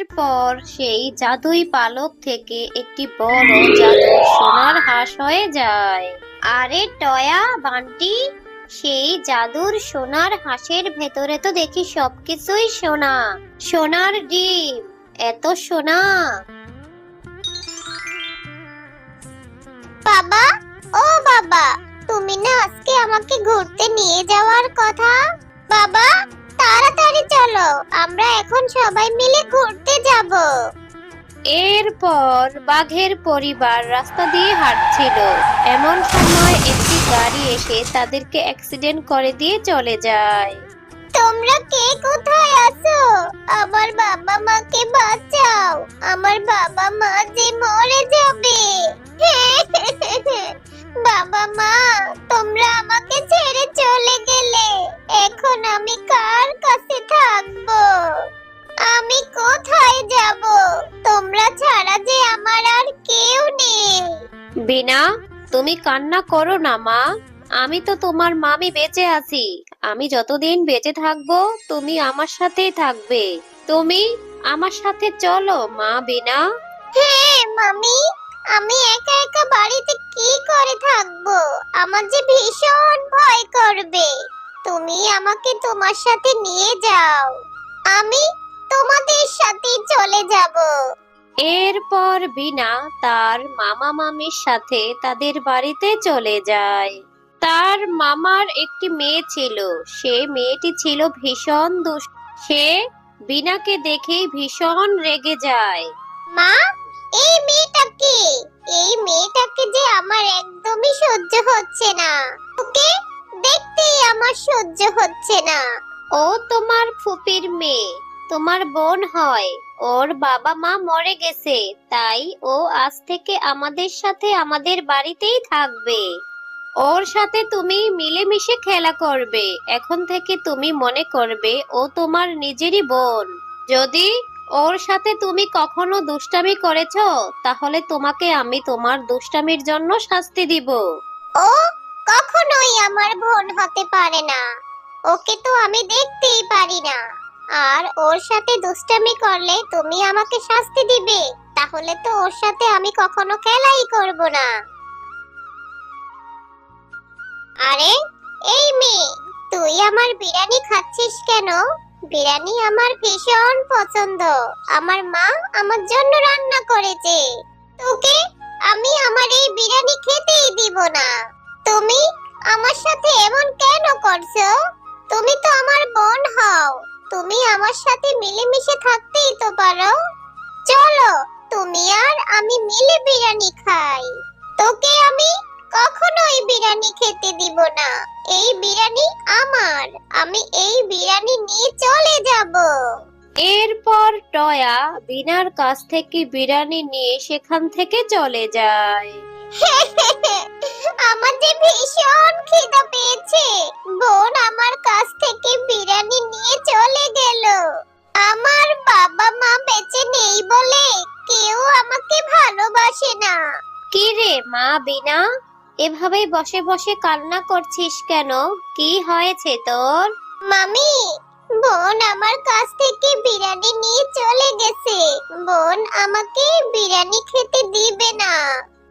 এরপর সেই জাদুই পালক থেকে একটি বড় জাদু সোনার হাঁস হয়ে যায়। আরে টয়া বান্টি, সেই জাদুর সোনার হাঁসের ভেতরে তো দেখি সবকিছুই সোনা। সোনার ডিম, এত সোনা। বাবা, ও বাবা, তুমি না আজকে আমাকে ঘুরতে নিয়ে যাওয়ার কথা? বাবা তাড়াতাড়ি চলো আমরা এখন সবাই মিলে ঘুরতে যাব। এরপর বাঘের পরিবার রাস্তা দিয়ে হাঁটছিল। এমন সময় একটি গাড়ি এসে তাদেরকে অ্যাক্সিডেন্ট করে দিয়ে চলে যায়। তোমরা কে কোথায় আছো? আমার বাবা মাকে বাঁচাও। আমার বাবা মা যে মরে যাবে। বাবা মা তোমরা আমাকে চলে গেলে এখন আমি কার কাছে থাকব? আমি কোথায় যাব? তোমরা ছাড়া যে আমার আর কেউ নেই। বিনা তুমি কান্না করো না মা। আমি তো তোমার মামি বেঁচে আছি। আমি যতদিন বেঁচে থাকব তুমি আমার সাথেই থাকবে। তুমি আমার সাথে চলো মা বিনা। হ্যাঁ মামি। আমি একা একা বাড়িতে কি করে থাকব? আমার যে ভীষণ ভয় করবে। তুমি আমাকে তোমার সাথে নিয়ে যাও। আমি তোমাদের সাথে চলে যাব। এরপর বিনা তার মামা মামির সাথে তাদের বাড়িতে চলে যায়। তার মামার একটি মেয়ে ছিল। সে মেয়েটি ছিল ভীষণ দুষ্ট। সে বিনাকে দেখে ভীষণ রেগে যায়। মা এই মেয়েটাকে এই মেয়েটাকে যে আমার একদমই সহ্য হচ্ছে না। ওকে দেখতেই আমার সহ্য হচ্ছে না। ও তোমার ফুপির মেয়ে, তোমার বোন হয়। ওর বাবা মা মরে গেছে, তাই ও আজ থেকে আমাদের সাথে আমাদের বাড়িতেই থাকবে। ওর সাথে তুমি মিলেমিশে খেলা করবে, এখন থেকে তুমি মনে করবে ও তোমার নিজেরই বোন। যদি ওর সাথে তুমি কখনো দুষ্টামি করেছ? তাহলে তোমাকে আমি তোমার দুষ্টামির জন্য শাস্তি দিব। ও, কখনোই আমার বোন হতে পারে না। ওকে তো আমি দেখতেই পারি না। আর ওর সাথে দুষ্টামি করলে তুমি আমাকে শাস্তি দিবে। তাহলে তো ওর সাথে আমি কখনো খেলাই করব না। আরে, এই মেয়ে, তুই আমার বিরিয়ানি খাচ্ছিস কেন? বিরিয়ানি আমার ভীষণ পছন্দ। আমার মা আমার জন্য রান্না করেছে। তোকে আমি আমার এই বিরিয়ানি খেতেই দিব না। তুমি আমার সাথে এমন কেন করছ? তুমি তো আমার বোন হও। তুমি আমার সাথে মিলেমিশে থাকতেই তো পারো। চলো, তুমি আর আমি মিলে বিরিয়ানি খাই। তোকে আমি কখনোই বিরিয়ানি খেতে দিব না। এই বিরিয়ানি আমার। আমি এই বিরিয়ানি নিয়ে চলে যাব। এরপর টয়া বিনার কাছ থেকে বিরিয়ানি নিয়ে সেখান থেকে চলে যায়। আমার যে ভীষণ খিদা পেয়েছে। বোন আমার কাছ থেকে বিরিয়ানি নিয়ে চলে গেল। আমার বাবা মা বেঁচে নেই বলে কেউ আমাকে ভালোবাসে না। কি রে মা বিনা? এভাবে বসে বসে কান্না করছিস কেন? কি হয়েছে তোর? মামি বোন আমার কাছ থেকে বিরিয়ানি নিয়ে চলে গেছে। বোন আমাকে বিরিয়ানি খেতে দিবে না।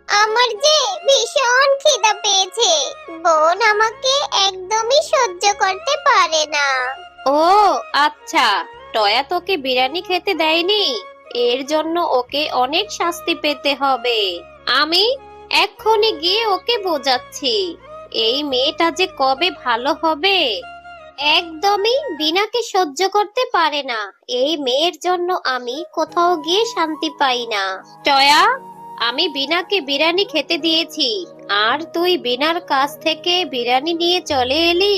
আমার যে ভীষণ খিদা পেয়েছে। বোন আমাকে একদমই সহ্য করতে পারে না। ও আচ্ছা টয়া তোকে বিরিয়ানি খেতে দেয়নি? এর জন্য ওকে অনেক শাস্তি পেতে হবে। আমি এক্ষুনি গিয়ে ওকে বোঝাচ্ছি। এই মেয়েটা যে কবে ভালো হবে, একদমই বিনাকে সহ্য করতে পারে না। এই মেয়ের জন্য আমি কোথাও গিয়ে শান্তি পাই না। টয়া, আমি বিনাকে বিরিয়ানি খেতে দিয়েছি। আর তুই বিনার কাছ থেকে বিরিয়ানি নিয়ে চলে এলি?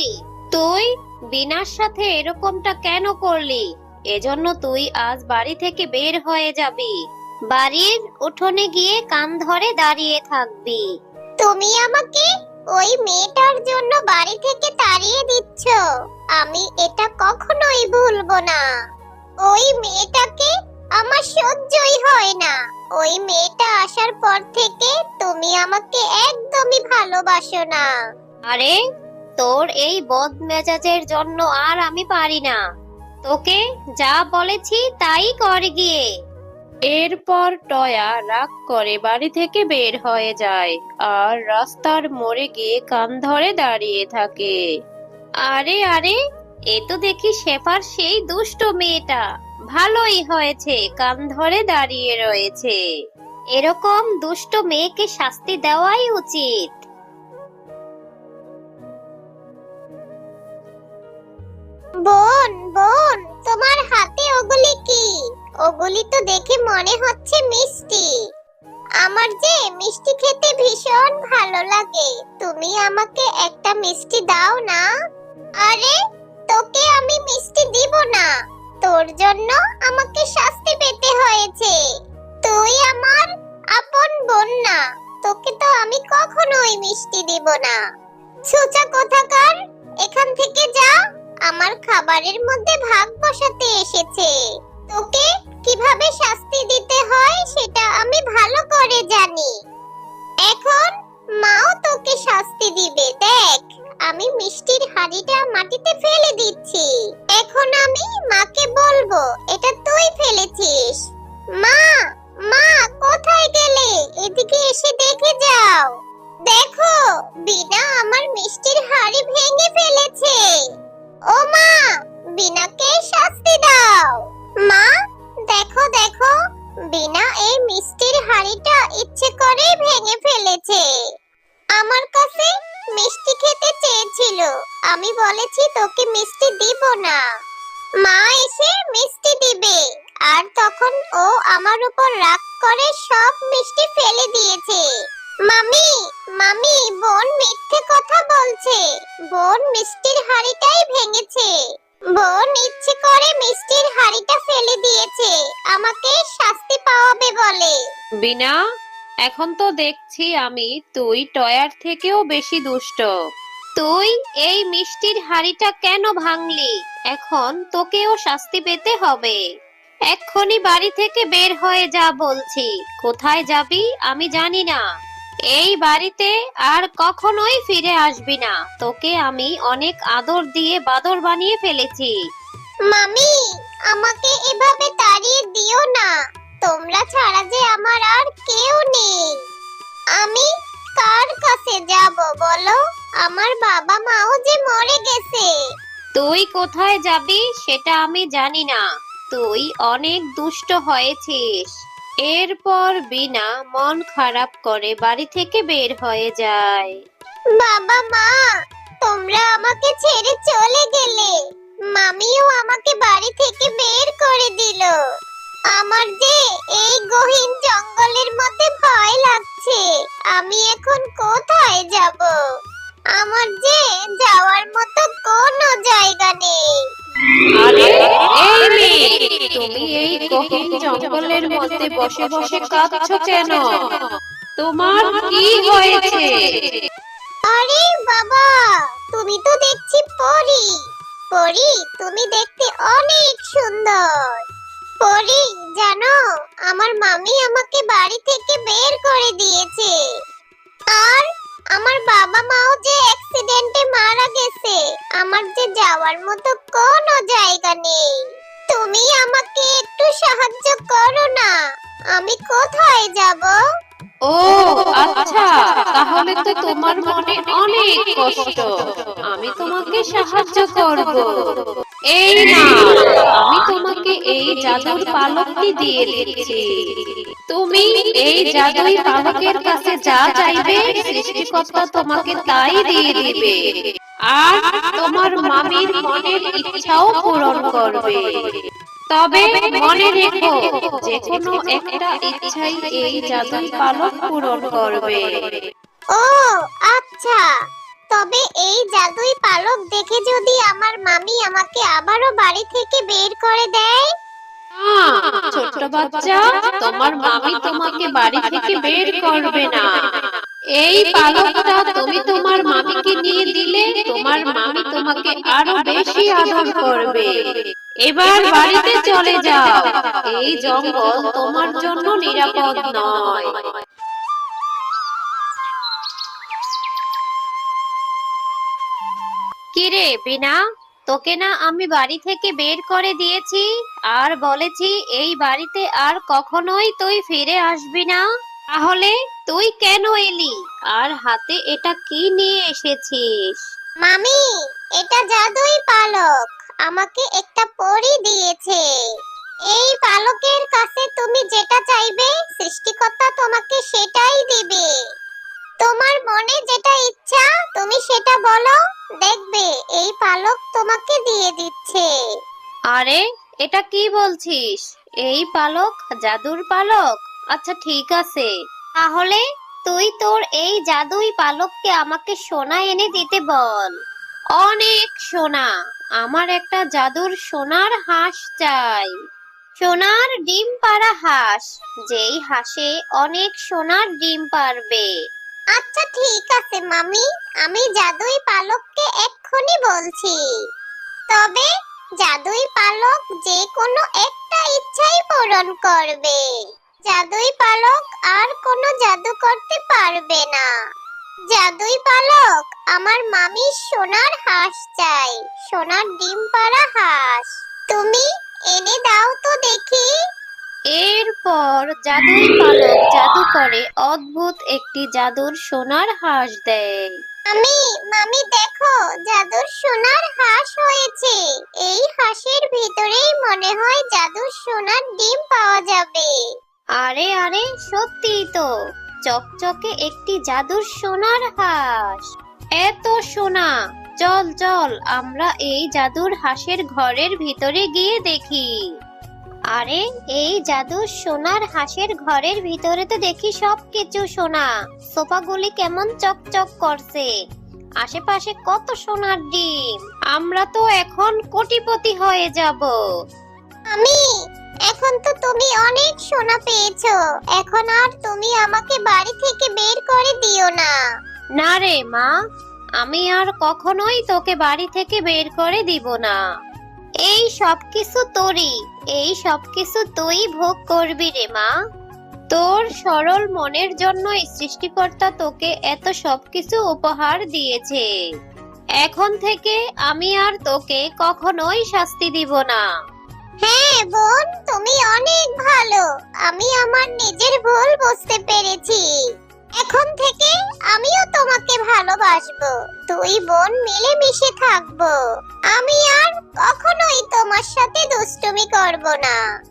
তুই বিনার সাথে এরকমটা কেন করলি? এজন্য তুই আজ বাড়ি থেকে বের হয়ে যাবি। বাড়ির উঠোনে গিয়ে কান ধরে দাঁড়িয়ে থাকবি। তুমি আমাকে ওই মেয়েটার জন্য বাড়ি থেকে তাড়িয়ে দিচ্ছ। আমি এটা কখনোই ভুলবো না। ওই মেয়েটাকে আমার সহ্যই হয় না। ওই মেয়েটা আসার পর থেকে তুমি আমাকে একদমই ভালোবাসো না। আরে তোর এই বদ মেজাজের জন্য আর আমি পারি না। তোকে যা বলেছি তাই কর গিয়ে। এরপর টয়া রাগ করে বাড়ি থেকে বের হয়ে যায় আর রাস্তার মোড়ে গিয়ে কান ধরে দাঁড়িয়ে থাকে। আরে আরে, এ তো দেখি শেফার সেই দুষ্ট মেয়েটা। ভালোই হয়েছে, কান ধরে দাঁড়িয়ে রয়েছে। এরকম দুষ্ট মেয়েকে শাস্তি দেওয়াই উচিত। বোন বোন, তোমার হাতে ওগুলি কি? ওগুলি তো দেখে মনে হচ্ছে মিষ্টি। আমার যে মিষ্টি খেতে ভীষণ ভালো লাগে। তুমি আমাকে একটা মিষ্টি দাও না? আরে, তোকে আমি মিষ্টি দিব না। তোর জন্য আমাকে শাস্তি পেতে হয়েছে। তুই আমার আপন বোন না। তোকে তো আমি কখনোই মিষ্টি দিব না। সুচা কোথাকার? এখান থেকে যা। আমার খাবারের মধ্যে ভাগ বসাতে এসেছে। মিষ্টির হাড়ি ভেঙে ফেলেছে। ও মা বিনাকে শাস্তি দাও? মা, দেখো দেখো, বিনা এই মিষ্টির হাড়িটা ইচ্ছে করে ভেঙে ফেলেছে। আমার কাছে মিষ্টি খেতে চেয়েছিল, আমি বলেছি তোকে মিষ্টি দিব না। মা এসে মিষ্টি দিবে, আর তখন ও আমার উপর রাগ করে সব মিষ্টি ফেলে দিয়েছে। মামি মামি, বোন মিথ্যে কথা বলছে। বোন মিষ্টির হাড়িটাই ভেঙেছে। বোন ইচ্ছে করে মিষ্টির হাড়িটা ফেলে দিয়েছে। আমাকে শাস্তি পাওয়াবে বলে। বিনা, এখন তো দেখছি আমি তুই টয়ার থেকেও বেশি দুষ্ট। তুই এই মিষ্টির হাড়িটা কেন ভাঙলি? এখন তোকেও শাস্তি পেতে হবে। এক্ষুনি বাড়ি থেকে বের হয়ে যা বলছি। কোথায় যাবি আমি জানি না। এই বাড়িতে আর কখনোই ফিরে আসবি না। তোকে আমি অনেক আদর দিয়ে বাদর বানিয়ে ফেলেছি। মামি আমাকে এভাবে তাড়িয়ে দিও না। তোমরা ছাড়া যে আমার আর কেউ নেই। আমি কার কাছে যাব বলো? আমার বাবা মাও যে মরে গেছে। তুই কোথায় যাবি সেটা আমি জানি না। তুই অনেক দুষ্ট হয়েছিস। এরপর বিনা মন খারাপ করে বাড়ি থেকে বের হয়ে যায়। বাবা মা, তোমরা আমাকে ছেড়ে চলে গেলে। মামিও আমাকে বাড়ি থেকে বের করে দিল। আমার যে এই গহীন জঙ্গলের মধ্যে ভয় লাগছে, আমি এখন কোথায় যাব? আমার যে যাওয়ার মতো কোনো জায়গা নেই। আরে এই মেয়ে। তুমি এই গহীন জঙ্গলের মধ্যে বসে বসে কাঁদছো কেন? তোমার কি হয়েছে? আরে বাবা তুমি তো দেখছি পরি। পরি তুমি দেখতে অনেক সুন্দর। পরি জানো আমার মামি আমাকে বাড়ি থেকে বের করে দিয়েছে। আর আমার বাবা মাও যে অ্যাক্সিডেন্টে মারা গেছে, আমার যে যাওয়ার মতো কোনো জায়গা নেই। তুমি আমাকে একটু সাহায্য করো না, আমি কোথায় যাব? ও আচ্ছা তাহলে তো তোমার মনে অনেক কষ্ট। আমি তোমাকে সাহায্য করব। এই না আমি তোমাকে এই জাদুর পালকটি দিয়ে দিচ্ছি। তুমি এই জাদুই পালকের কাছে যা চাইবে সৃষ্টিকর্তা তোমাকে তাই দিয়ে দিবে। আর তোমার মামির মনের ইচ্ছাও পূরণ করবে। তবে মনে রেখো যে কোনো একটা ইচ্ছাই এই জাদুই পালক পূরণ করবে। ও আচ্ছা। তবে এই জাদুই পালক দেখে যদি আমার মামি আমাকে আবারও বাড়ি থেকে বের করে দেয় ছোট্ট বাচ্চা, তোমার মামি তোমাকে বাড়ি থেকে বের করবে না। এই পালকটা তুমি তোমার মামিকে নিয়ে দিলে, তোমার মামি তোমাকে আরও বেশি আদর করবে। এবার বাড়িতে চলে যাও। এই জঙ্গল তোমার জন্য নিরাপদ নয়। কিরে, বিনা? তোকে না আমি বাড়ি থেকে বের করে দিয়েছি, আর বলেছি এই বাড়িতে আর কখনোই তুই ফিরে আসবি না। তাহলে তুই কেন এলি? আর হাতে এটা কি নিয়ে এসেছিস? মামি, এটা জাদুই পালক। আমাকে একটা পরী দিয়েছে। এই পালকের কাছে তুমি যেটা চাইবে, সৃষ্টিকর্তা তোমাকে সেটাই দিবে। তোমার মনে যেটা ইচ্ছা সেটা বলো। দেখবে, এই পালক তোমাকে দিয়ে দিচ্ছে। আরে, এটা কি বলছিস? এই পালক জাদুর পালক? আচ্ছা ঠিক আছে। তাহলে তুই তোর এই জাদুই পালককে আমাকে সোনা এনে দিতে বল। অনেক সোনা। আমার একটা জাদুর সোনার হাঁস চাই। সোনার ডিম পাড়া হাঁস। যেই হাঁসে অনেক সোনার ডিম পারবে আচ্ছা ঠিক আছে, মামি। আমি জাদুই পালককে এক্ষুনি বলছি। তবে জাদুই পালক যে কোনো একটা ইচ্ছাই পূরণ করবে। জাদুই পালক আর কোনো জাদু করতে পারবে না। জাদুই পালক আমার মামি সোনার হাঁস চাই, সোনার ডিম পাড়া হাঁস। তুমি এনে দাও তো দেখি। এরপর জাদুই পালক জাদু করে অদ্ভুত একটি জাদুর সোনার হাঁস দেয়। মামি মামি দেখো জাদুর সোনার হাঁস হয়েছে। এই হাঁসের ভিতরেই মনে হয় জাদুর সোনার ডিম পাওয়া যাবে। আরে আরে সত্যি তো। চকচকে একটি জাদুর সোনার হাঁস। এত সোনা! চল চল আমরা এই জাদুর হাঁসের ঘরের ভিতরে গিয়ে দেখি। আরে এই জাদুর সোনার হাঁসের ঘরের ভিতরে তো দেখি সব কিছু সোনা। সোফাগুলি কেমন চকচক করছে। আশেপাশে কত সোনার ডিম। আমরা তো এখন কোটিপতি হয়ে যাব। আমি এখন তো তুমি অনেক সোনা পেয়েছ। এখন আর তুমি আমাকে বাড়ি থেকে বের করে দিও না। না রে মা আমি আর কখনোই তোকে বাড়ি থেকে বের করে দিব না। এই সব কিছু তোরই, এই সব কিছু তুই ভোগ করবি রে মা। তোর সরল মনের জন্যই সৃষ্টিকর্তা তোকে এত সবকিছু উপহার দিয়েছে। এখন থেকে আমি আর তোকে কখনোই শাস্তি দিব না। হ্যাঁ বোন, তুমি অনেক ভালো। আমি আমার নিজের ভুল বুঝতে পেরেছি। এখন থেকে আমিও তোমাকে ভালোবাসবো। দুই বোন মিলে মিশে থাকব। আমি আর কখনোই তোমার সাথে দুষ্টুমি করব না।